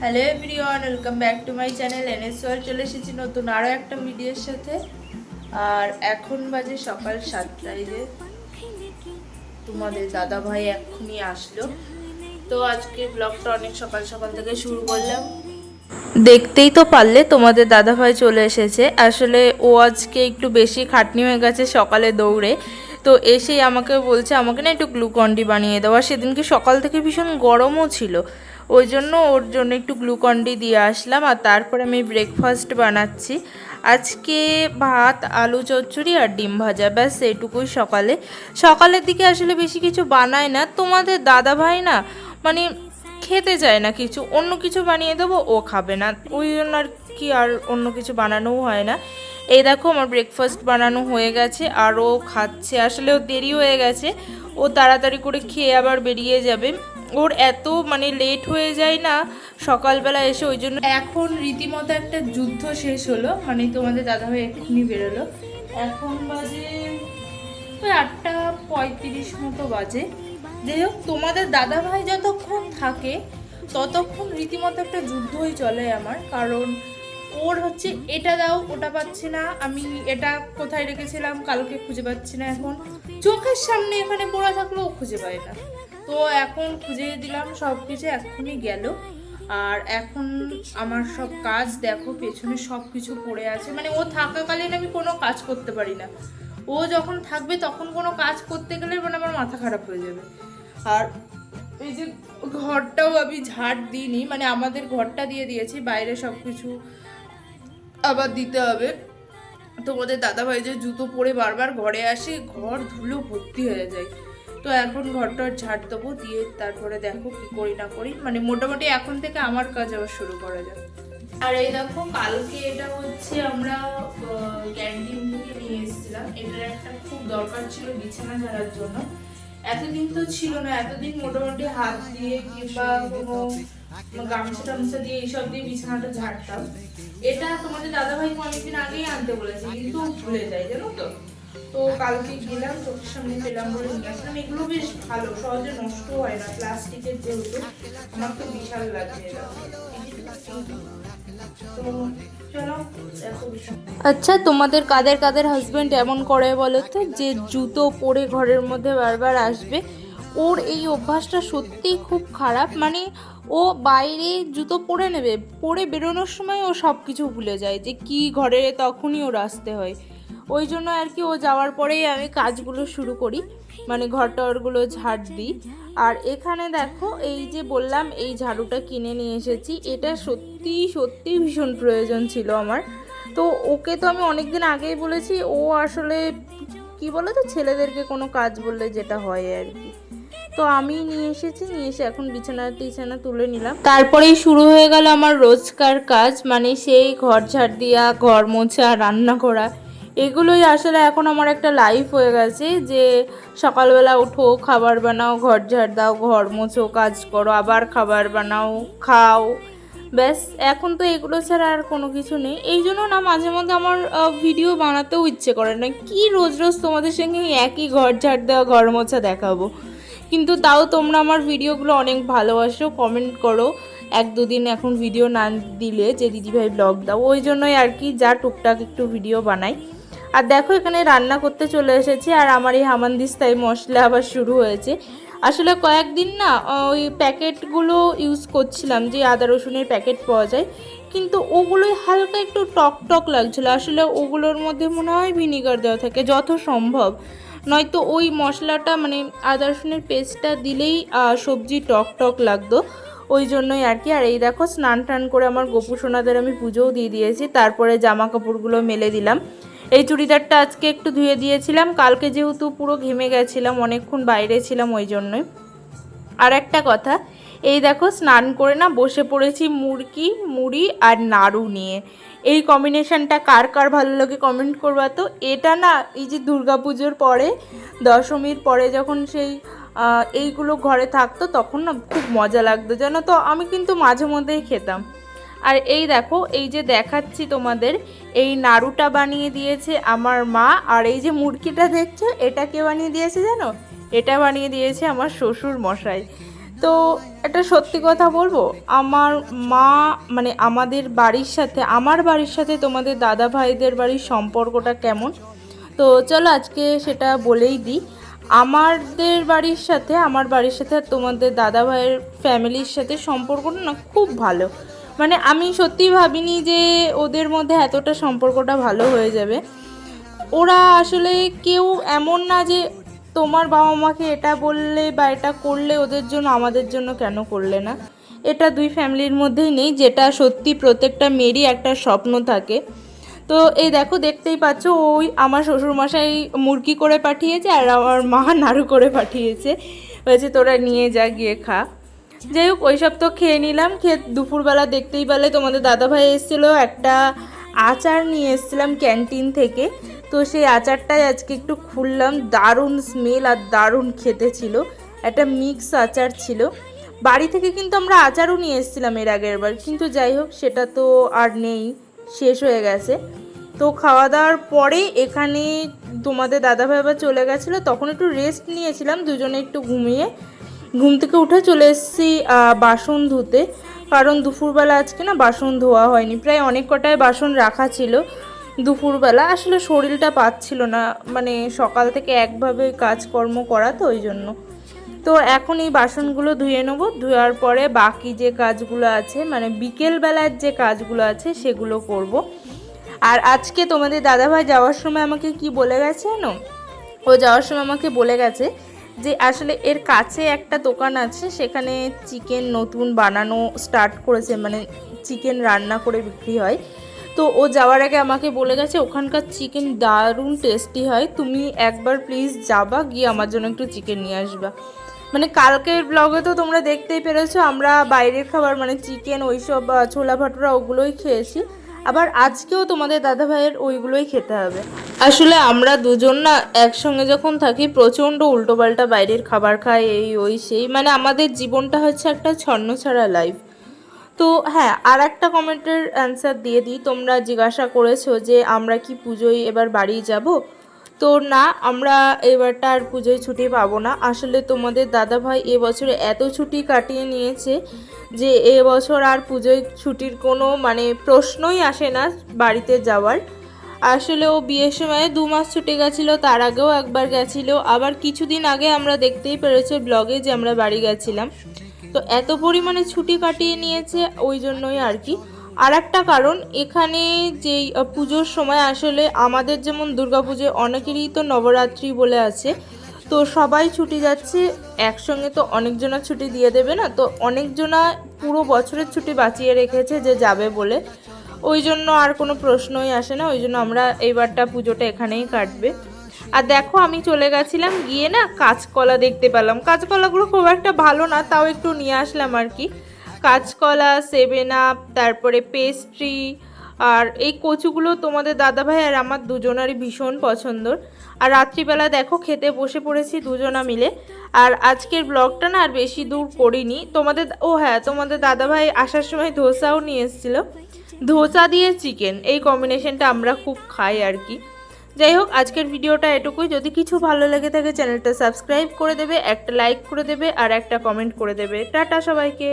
Hello everyone welcome back to my channel NS wall চলে এসেছি নতুন আরও একটা ভিডিওর সাথে। আর এখন বাজে সকাল সাতটায় যে তোমাদের দাদা ভাই এক্ষুনি আসলো। তো আজকে ব্লগটা অনেক সকাল সকাল থেকে শুরু করলাম। দেখতেই তো পারলে তোমাদের দাদা ভাই চলে এসেছে। আসলে ও আজকে একটু বেশি খাটনি হয়ে গেছে সকালে দৌড়ে। তো এসেই আমাকে বলছে, আমাকে না একটু গ্লুকন্ডি বানিয়ে দেওয়া সেদিনকে সকাল থেকে ভীষণ গরমও ছিল। ওই জন্য ওর জন্য একটু গ্লুকন্ডি দিয়ে আসলাম আর তারপরে আমি ব্রেকফাস্ট বানাচ্ছি। আজকে ভাত, আলু চচ্চড়ি আর ডিম ভাজা, ব্যাস এটুকুই সকালে। সকালের দিকে আসলে বেশি কিছু বানায় না। তোমাদের দাদা ভাই না মানে খেতে চায় না কিছু। অন্য কিছু বানিয়ে দেবো, ও খাবে না। ওই জন্য আর কি আর অন্য কিছু বানানোও হয় না। এই দেখো আমার ব্রেকফাস্ট বানানো হয়ে গেছে, আর ও খাচ্ছে। আসলে ও দেরি হয়ে গেছে, ও তাড়াতাড়ি করে খেয়ে আবার বেরিয়ে যাবে। ওর এত মানে লেট হয়ে যায় না, সকালবেলা এসে ওই জন্য এখন রীতিমতো একটা যুদ্ধ শেষ হলো। মানে তোমাদের দাদাভাই এক্ষুনি বেরোলো। এখন বাজে ওই আটটা পঁয়ত্রিশ মতো বাজে। যাই হোক, তোমাদের দাদাভাই যতক্ষণ থাকে, ততক্ষণ রীতিমতো একটা যুদ্ধই চলে আমার। কারণ ওর হচ্ছে এটা দাও, ওটা পাচ্ছি না। আমি এটা কোথায় রেখেছিলাম, কালকে খুঁজে পাচ্ছি না এখন। চোখের সামনে এখানে পড়ে থাকলেও খুঁজে পাই না। তো এখন খুঁজে দিলাম, সব কিছু এখনই গেল। আর এখন আমার সব কাজ দেখো, পেছনে সব কিছু পড়ে আছে। মানে ও থাকাকালীন আমি কোনো কাজ করতে পারি না। ও যখন থাকবে তখন কোনো কাজ করতে গেলে মানে আমার মাথা খারাপ হয়ে যাবে। আর এই যে ঘরটাও আমি ঝাড় দিইনি মানে আমাদের ঘরটা দিয়ে দিয়েছি, বাইরে সব কিছু। আবার দিতে হবে। তোমাদের দাদাভাই যে জুতো পরে বারবার ঘরে আসে, ঘর ধুলো ভর্তি হয়ে যায়। তো এখন ঘরটা ঝাড় দেবো, দিয়ে তারপরে দেখো কি করি না করি। মানে মোটামুটি এখন থেকে আমার কাজ আবার শুরু করা যায় আর এই দেখো, কালকে এটা হচ্ছে আমরা ক্যান্টিন থেকে নিয়ে এসেছিলাম। এটার একটা খুব দরকার ছিল বিছানা ঝাড়ার জন্য। এতদিন তো ছিল না, এতদিন মোটামুটি হাত দিয়ে কিংবা কোনো গামছা টামছা দিয়ে এইসব দিয়ে বিছানাটা ঝাড়তাম। এটা তোমাদের দাদাভাইকে অনেকদিন আগেই আনতে বলেছে, কিন্তু ভুলে যায়, জানো তো? তো কালকে গেলাম, চোখের সামনে পেলাম বলে নিয়ে আসলাম। এগুলো বেশ ভালো, সহজে নষ্ট হয় না, প্লাস্টিকের যেহেতু, আমার তো বিশাল লাগছে আচ্ছা তোমাদের কাদের কাদের হাজবেন্ড এমন করে বলো তো যে জুতো পরে ঘরের মধ্যে বারবার আসবে? ওর এই অভ্যাসটা সত্যিই খুব খারাপ। মানে ও বাইরে জুতো পরে নেবে, পরে বেরোনোর সময় ও সব কিছু ভুলে যায় যে কি ঘরে তখনই ওর আসতে হয়। ওই জন্য আর কি ও যাওয়ার পরেই আমি কাজগুলো শুরু করি। মানে ঘর টরগুলো ঝাড় দিই। আর এখানে দেখো, এই যে বললাম, এই ঝাড়ুটা কিনে নিয়ে এসেছি। এটা সত্যি সত্যি ভীষণ প্রয়োজন ছিল আমার। তো ওকে তো আমি অনেক দিন আগেই বলেছি, ও আসলে কি বলো তো ছেলেদেরকে কোনো কাজ বললে যেটা হয় আর কি। তো আমি নিয়ে এসেছি, নিয়ে এসে এখন বিছানা টিছানা তুলে নিলাম। তারপরেই শুরু হয়ে গেল আমার রোজকার কাজ মানে সেই ঘর ঝাড় দিয়া ঘর মোছা, রান্না করা। এগুলোই আসলে এখন আমার একটা লাইফ হয়ে গেছে যে সকালবেলা উঠো, খাবার বানাও, ঘর ঝাড় দাও, ঘর মোছো, কাজ করো, আবার খাবার বানাও, খাও। ব্যাস, এখন তো এগুলো ছাড়া আর কোনো কিছু নেই। এই জন্য না মাঝে মধ্যে আমার ভিডিও বানাতেও ইচ্ছে করে না। কি রোজ রোজ তোমাদের সঙ্গে একই ঘর ঝাড় দেওয়া, ঘর মোছা দেখাবো? কিন্তু তাও তোমরা আমার ভিডিওগুলো অনেক ভালোবাসো কমেন্ট করো। এক দুদিন এখন ভিডিও না দিলে যে দিদিভাই ব্লগ দাও, ওই জন্যই আর কি যা টুকটাক একটু ভিডিও বানাই। আর দেখো, এখানে রান্না করতে চলে এসেছি, আর আমার এই হামানদিস্তায় মশলা আবার শুরু হয়েছে। আসলে কয়েকদিন না ওই প্যাকেটগুলো ইউজ করছিলাম যে আদা রসুনের প্যাকেট পাওয়া যায়, কিন্তু ওগুলোই হালকা একটু টক টক লাগছিল। আসলে ওগুলোর মধ্যে মনে হয় ভিনিগার দেওয়া থাকে যত সম্ভব নয়তো ওই মশলাটা মানে আদা রসুনের পেস্টটা দিলেই সবজি টক টক লাগতো, ওই জন্যই আর কি। আর এই দেখো, স্নান টান করে আমার গোপু সোনাদের আমি পুজোও দিয়ে দিয়েছি, তারপরে জামা কাপড়গুলো মেলে দিলাম। এই চুড়িদারটা আজকে একটু ধুয়ে দিয়েছিলাম। কালকে যেহেতু পুরো ঘেমে গেছিলাম, অনেকক্ষণ বাইরে ছিলাম ওই জন্যই। আর একটা কথা, এই দেখো স্নান করে না বসে পড়েছি মুরকি, মুড়ি আর নাড়ু নিয়ে। এই কম্বিনেশনটা কার কার ভালো লাগে কমেন্ট করবা তো? এটা না এই যে দুর্গাপুজোর পরে, দশমীর পরে যখন সেই এইগুলো ঘরে থাকতো, তখন না খুব মজা লাগতো। জানো তো, আমি কিন্তু মাঝে মধ্যেই খেতাম। আর এই দেখো, এই যে দেখাচ্ছি তোমাদের, এই নাড়ুটা বানিয়ে দিয়েছে আমার মা, আর এই যে মুরগিটা দেখছ, এটা কে বানিয়ে দিয়েছে জানো? এটা বানিয়ে দিয়েছে আমার শ্বশুর মশাই। তো এটা সত্যি কথা বলব, আমার মা মানে আমাদের বাড়ির সাথে, আমার বাড়ির সাথে তোমাদের দাদা ভাইদের বাড়ির সম্পর্কটা কেমন? তো চলো আজকে সেটা বলেই দিই। আমাদের বাড়ির সাথে, আমার বাড়ির সাথে তোমাদের দাদা ভাইয়ের ফ্যামিলির সাথে সম্পর্কটা না খুব ভালো। মানে আমি সত্যিই ভাবিনি যে ওদের মধ্যে এতটা সম্পর্কটা ভালো হয়ে যাবে। ওরা আসলে কেউ এমন না যে তোমার বাবা মাকে এটা বললে বা এটা করলে ওদের জন্য আমাদের জন্য কেন করলে না। এটা দুই ফ্যামিলির মধ্যেই নেই, যেটা সত্যি প্রত্যেকটা মেয়েরই একটা স্বপ্ন থাকে। তো এই দেখো, দেখতেই পাচ্ছ, ওই আমার শ্বশুরমশাই মুরগি করে পাঠিয়েছে আর আমার মা নাড়ু করে পাঠিয়েছে। বলছে, তোরা নিয়ে যা, গিয়ে খা। যাই হোক, ওইসব তো খেয়ে নিলাম। খেয়ে দুপুরবেলা দেখতেই পেলে তোমাদের দাদাভাই এসেছিল, একটা আচার নিয়ে এসেছিলাম ক্যান্টিন থেকে। তো সেই আচারটাই আজকে একটু খুললাম, দারুণ স্মেল আর দারুণ খেতে ছিল। একটা মিক্স আচার ছিল। বাড়ি থেকে কিন্তু আমরা আচারও নিয়ে এসেছিলাম এর আগের বার, কিন্তু যাই হোক, সেটা তো আর নেই, শেষ হয়ে গেছে। তো খাওয়া দাওয়ার পরে এখানে তোমাদের দাদাভাই আবার চলে গেছিল, তখন একটু রেস্ট নিয়েছিলাম, দুজনে একটু ঘুমিয়ে। ঘুম থেকে উঠে চলে এসেছি বাসন ধুতে। কারণ দুপুরবেলা আজকে না বাসন ধোয়া হয়নি। প্রায় অনেক কটায় বাসন রাখা ছিল দুপুরবেলা। আসলে শরীরটা পাচ্ছিল না। মানে সকাল থেকে একভাবে কাজকর্ম করা তো ওই জন্য। তো এখন এই বাসনগুলো ধুয়ে নেব। ধোয়ার পরে বাকি যে কাজগুলো আছে মানে বিকেলবেলার যে কাজগুলো আছে, সেগুলো করব। আর আজকে তোমাদের দাদাভাই যাওয়ার সময় আমাকে কি বলে গেছে ও যাওয়ার সময় আমাকে বলে গেছে যে আসলে এর কাছে একটা দোকান আছে, সেখানে চিকেন নতুন বানানো স্টার্ট করেছে মানে চিকেন রান্না করে বিক্রি হয়। তো ও যাওয়ার আগে আমাকে বলে গেছে, ওখানকার চিকেন দারুণ টেস্টি হয়, তুমি একবার প্লিজ যাবা, গিয়ে আমার জন্য একটু চিকেন নিয়ে আসবা। মানে কালকের ব্লগে তো তোমরা দেখতেই পেরেছ, আমরা বাইরের খাবার মানে চিকেন ওইসব ছোলা ভাটুরা ওগুলোই খেয়েছি। আবার আজকেও তোমাদের দাদা ভাইয়ের ওইগুলোই খেতে হবে। আসলে আমরা দুজন না একসঙ্গে যখন থাকি, প্রচণ্ড উল্টোপাল্টা বাইরের খাবার খাই, এই ওই সেই মানে আমাদের জীবনটা হচ্ছে একটা ছন্নছাড়া লাইফ তো হ্যাঁ আর একটা কমেন্টের অ্যান্সার দিয়ে দিই, তোমরা জিজ্ঞাসা করেছ যে আমরা কি পুজোয় এবার বাড়ি যাব? তো না, আমরা এবারটা আর পুজোয় ছুটি পাবো না। আসলে তোমাদের দাদা ভাই এবছরে এত ছুটি কাটিয়ে নিয়েছে যে এবছর আর পুজোয় ছুটির কোনো মানে প্রশ্নই আসে না বাড়িতে যাওয়ার। আসলে ও বিয়ের সময় দু মাস ছুটে গেছিল, তার আগেও একবার গেছিল। আবার কিছুদিন আগে আমরা দেখতেই পেরেছি ব্লগে যে আমরা বাড়ি গেছিলাম। তো এত পরিমাণে ছুটি কাটিয়ে নিয়েছে, ওই জন্যই আর কি। আর একটা কারণ, এখানে যেই পুজোর সময় আসলে আমাদের যেমন দুর্গাপুজোয় অনেকেরই তো নবরাত্রি বলে আছে, তো সবাই ছুটি যাচ্ছে, একসঙ্গে তো অনেকজনা ছুটি দিয়ে দেবে না, তো অনেকজনা পুরো বছরের ছুটি বাঁচিয়ে রেখেছে যে যাবে বলে। ওই জন্য আর কোনো প্রশ্নই আসে না, ওই জন্য আমরা এইবারটা পুজোটা এখানেই কাটবে। আর দেখো আমি চলে গেছিলাম, গিয়ে না কাঁচকলা দেখতে পেলাম। কাঁচকলাগুলো খুব একটা ভালো না, তাও একটু নিয়ে আসলাম আর কি। কাঁচকলা সেভেন আপ তারপরে পেস্ট্রি আর এই কচুগুলো তোমাদের দাদাভাই আর আমার দুজনারই ভীষণ পছন্দর। আর রাত্রিবেলা দেখো খেতে বসে পড়েছি দুজনা মিলে। আর আজকের ব্লগটা না আর বেশি দূর করিনি। তোমাদের, ও হ্যাঁ তোমাদের দাদাভাই আসার সময় ধোসাও নিয়ে এসেছিল। ধোসা দিয়ে চিকেন এই কম্বিনেশনটা আমরা খুব খাই আর কি। যাই হোক, আজকের ভিডিওটা এটুকুই। যদি কিছু ভালো লেগে থাকে, চ্যানেলটা সাবস্ক্রাইব করে দেবে, একটা লাইক করে দেবে, আর একটা কমেন্ট করে দেবে। টাটা সবাইকে।